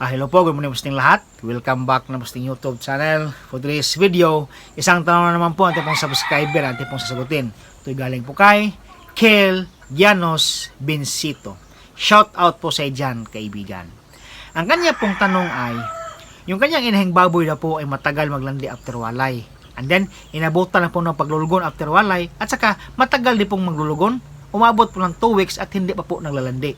Ah, hello po, good morning inyong lahat. Welcome back na po inyong YouTube channel. For today's video, isang tanong na naman po ang pong subscriber ang pong sasagutin. Ito'y galing po kay Kel Llanos Bencito. Shout out po sa dyan, kaibigan. Ang kanya pong tanong ay, yung kanyang inahing baboy na po ay matagal maglandi after walay. And then, inabutan na po ng paglulugon after walay at saka matagal din pong maglulugon. Umabot po ng 2 weeks at hindi pa po naglalandi.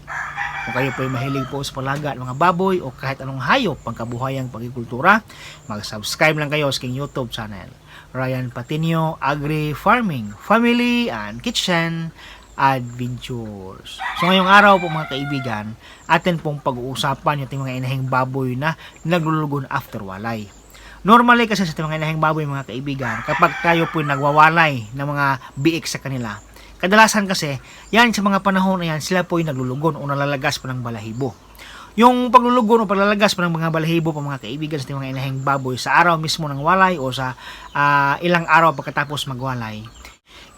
Kung kayo po ay mahilig po sa palaga ng mga baboy o kahit anong hayop pangkabuhayang pagkikultura, mag-subscribe lang kayo sa aking YouTube channel. Ryan Patinio Agri Farming, Family and Kitchen Adventures. So ngayong araw po mga kaibigan, atin pong pag-uusapan yung ating mga inahing baboy na naglulugon after walay. Normally kasi sa ating mga inahing baboy mga kaibigan, kapag tayo po nagwawalay ng mga biik sa kanila, Kadalasan kasi, yan sa mga panahon na yan, sila po ay naglulugon o nalalagas pa ng balahibo. Yung paglulugon o paglalagas pa ng mga balahibo pa mga kaibigan sa mga inahing baboy sa araw mismo ng walay o sa ah, ilang araw pagkatapos magwalay,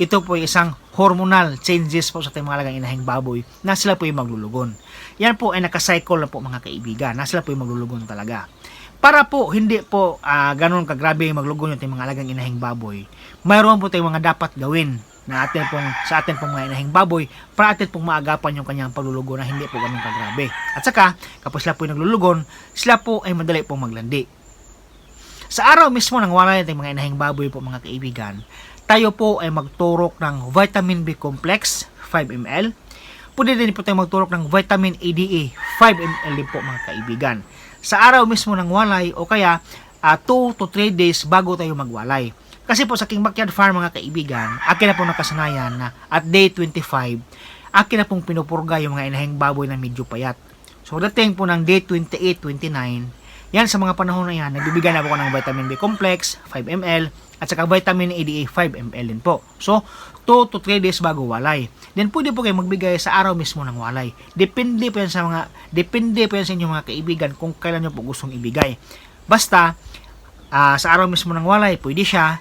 ito po ay isang hormonal changes po sa ating mga alagang inahing baboy na sila po ay maglulugon. Yan po ay nakacycle na po mga kaibigan na sila po ay maglulugon talaga. Para po hindi po ah, ganun kagrabe maglugon yung ating mga alagang inahing baboy, mayroon po tayong mga dapat gawin na atin pong, sa atin pong mga inahing baboy para atin pong maagapan yung kanyang paglulugon na hindi po ganun kagrabe. At saka, kapag sila po naglulugon, sila po ay madali pong maglandi. Sa araw mismo ng wala natin mga inahing baboy po mga kaibigan, tayo po ay magturok ng vitamin B complex 5 ml. Pwede din po tayo magturok ng vitamin ADA 5 ml din po mga kaibigan. Sa araw mismo ng walay o kaya 2 to 3 days bago tayo magwalay. Kasi po sa King Backyard Farm mga kaibigan, akin na po nakasanayan na at day 25, akin na pong pinupurga yung mga inahing baboy na medyo payat. So dating po ng day 28, 29, yan sa mga panahon na yan, nagbibigay na po ako ng vitamin B complex, 5 ml, at saka vitamin ADA 5 ml din po. So, 2 to 3 days bago walay. Then pwede po kayo magbigay sa araw mismo ng walay. Depende po yan sa mga depende po yan sa inyong mga kaibigan kung kailan nyo po gustong ibigay. Basta ah, sa araw mismo ng walay, pwede siya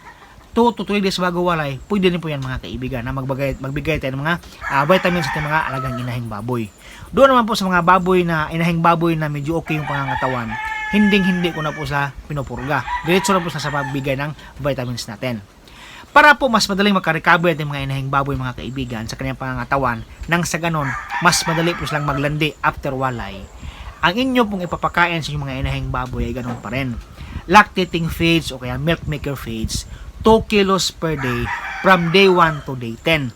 2 to 3 days bago walay, pwede din po yan mga kaibigan na magbigay, magbigay tayo ng mga ah, vitamins ating mga alagang inahing baboy. Doon naman po sa mga baboy na inahing baboy na medyo okay yung pangangatawan, hinding hindi ko na po sa pinupurga. Diretso na po sa sa pagbigay ng vitamins natin. Para po mas madaling makarecover ating mga inahing baboy mga kaibigan sa kanyang pangangatawan, nang sa ganon, mas madali po silang maglandi after walay. Ang inyo pong ipapakain sa inyong mga inahing baboy ay ganon pa rin. Lactating feeds o kaya milk maker feeds, 2 kilos per day from day 1 to day 10.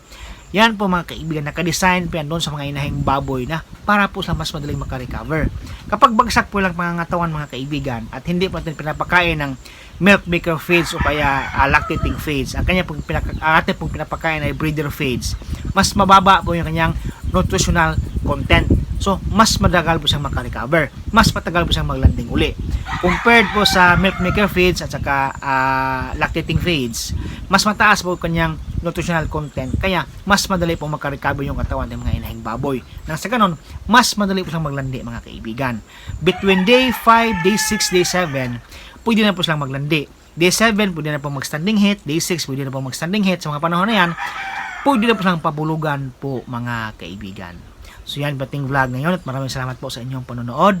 Yan po mga kaibigan, nakadesign po yan doon sa mga inahing baboy na para po sa mas madaling makarecover. Kapag bagsak po lang pangangatawan mga kaibigan at hindi po natin pinapakain ng milk maker feeds o kaya ah, lactating feeds, ang kanya pong pinaka, atin pong pinapakain ay breeder feeds, mas mababa po yung kanyang nutritional content. So, mas madagal po siyang makarecover. Mas matagal po siyang maglanding uli. Compared po sa milk maker feeds at saka ah, lactating feeds, mas mataas po kanyang nutritional content. Kaya, mas madali po makarecover yung katawan ng mga inahing baboy. Nang sa ganon, mas madali po siyang maglandi mga kaibigan. Between day 5, day 6, day 7, pwede na po silang maglandi. Day 7, pwede na po mag-standing hit. Day 6, pwede na po mag-standing hit. Sa mga panahon na yan, pwede na po silang pabulugan po mga kaibigan. So yan bating vlog ngayon at maraming salamat po sa inyong panonood.